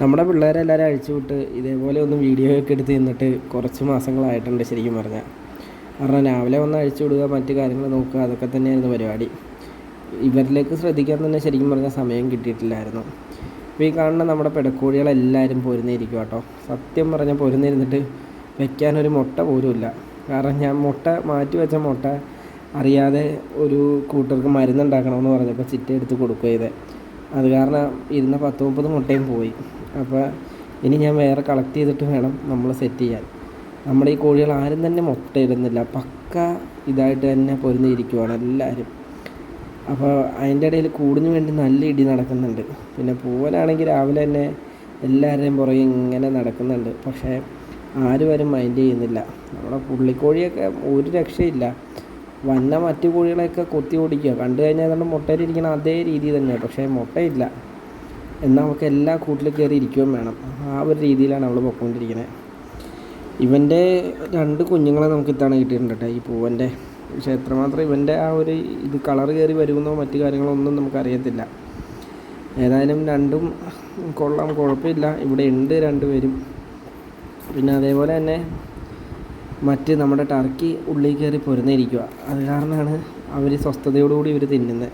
നമ്മുടെ പിള്ളേരെല്ലാവരും അഴിച്ചു വിട്ട് ഇതേപോലെ ഒന്ന് വീഡിയോ ഒക്കെ എടുത്ത് നിന്നിട്ട് കുറച്ച് മാസങ്ങളായിട്ടുണ്ട് ശരിക്കും പറഞ്ഞാൽ. കാരണം രാവിലെ ഒന്ന് അഴിച്ചു വിടുക മറ്റു കാര്യങ്ങൾ നോക്കുക അതൊക്കെ തന്നെയായിരുന്നു പരിപാടി. ഇവരിലേക്ക് ശ്രദ്ധിക്കാൻ തന്നെ ശരിക്കും പറഞ്ഞാൽ സമയം കിട്ടിയിട്ടില്ലായിരുന്നു. അപ്പോൾ ഈ കാണുന്ന നമ്മുടെ പെടക്കോഴികളെല്ലാവരും പൊരുന്നിരിക്കും കേട്ടോ. സത്യം പറഞ്ഞാൽ പൊരുന്നിരുന്നിട്ട് വയ്ക്കാനൊരു മുട്ട പോലുമില്ല കാരണം ഞാൻ മുട്ട മാറ്റി വെച്ച മുട്ട അറിയാതെ ഒരു കൂട്ടർക്ക് മരുന്നുണ്ടാക്കണമെന്ന് പറഞ്ഞപ്പോൾ ചിറ്റ എടുത്ത് കൊടുക്കുക ചെയ്തേ. അത് കാരണം ഇരുന്ന പത്ത് മുപ്പത് മുട്ടയും പോയി. അപ്പോൾ ഇനി ഞാൻ വേറെ കളക്ട് ചെയ്തിട്ട് വേണം നമ്മൾ സെറ്റ് ചെയ്യാൻ. നമ്മുടെ ഈ കോഴികൾ ആരും തന്നെ മുട്ടയിടുന്നില്ല. പക്ക ഇതായിട്ട് തന്നെ പൊരുന്നിരിക്കുവാണ് എല്ലാവരും അപ്പോൾ അതിന്റെ ഇടയിൽ കൂടിന് വേണ്ടി നല്ല ഇടി നടക്കുന്നുണ്ട്. പിന്നെ പൂവനാണെങ്കിൽ രാവിലെ തന്നെ എല്ലാവരുടെയും പുറകെ ഇങ്ങനെ നടക്കുന്നുണ്ട്. പക്ഷേ ആരും വരും മൈൻഡ് ചെയ്യുന്നില്ല. നമ്മുടെ പുള്ളിക്കോഴിയൊക്കെ ഒരു രക്ഷയില്ല. വന്ന മറ്റു കോഴികളെയൊക്കെ കൊത്തി ഓടിക്കുക. കണ്ടു കഴിഞ്ഞാൽ നമ്മുടെ മുട്ടയിലിരിക്കുന്ന അതേ രീതി തന്നെയാണ് പക്ഷേ മുട്ടയില്ല. എന്നാൽ നമുക്ക് എല്ലാ കൂട്ടിലും കയറി ഇരിക്കുകയും വേണം. ആ ഒരു രീതിയിലാണ് അവൾ പൊയ്ക്കൊണ്ടിരിക്കുന്നത് ഇവന്റെ രണ്ട് കുഞ്ഞുങ്ങളെ നമുക്ക് ഇത്തവണ കിട്ടിയിട്ടുണ്ട് കേട്ടോ ഈ പൂവന്റെ പക്ഷേ എത്രമാത്രം ഇവന്റെ ആ ഒരു ഇത് കളർ കയറി വരുമെന്നോ മറ്റു കാര്യങ്ങളോ ഒന്നും നമുക്കറിയത്തില്ല ഏതായാലും രണ്ടും കൊള്ളാം കുഴപ്പമില്ല. ഇവിടെ ഉണ്ട് രണ്ടുപേരും. പിന്നെ അതേപോലെ തന്നെ മറ്റ് നമ്മുടെ ടർക്കി ഉള്ളിൽ കയറി പൊരുന്നിരിക്കുക അത് കാരണമാണ് അവർ സ്വസ്ഥതയോടുകൂടി ഇവർ തിന്നുന്നത്.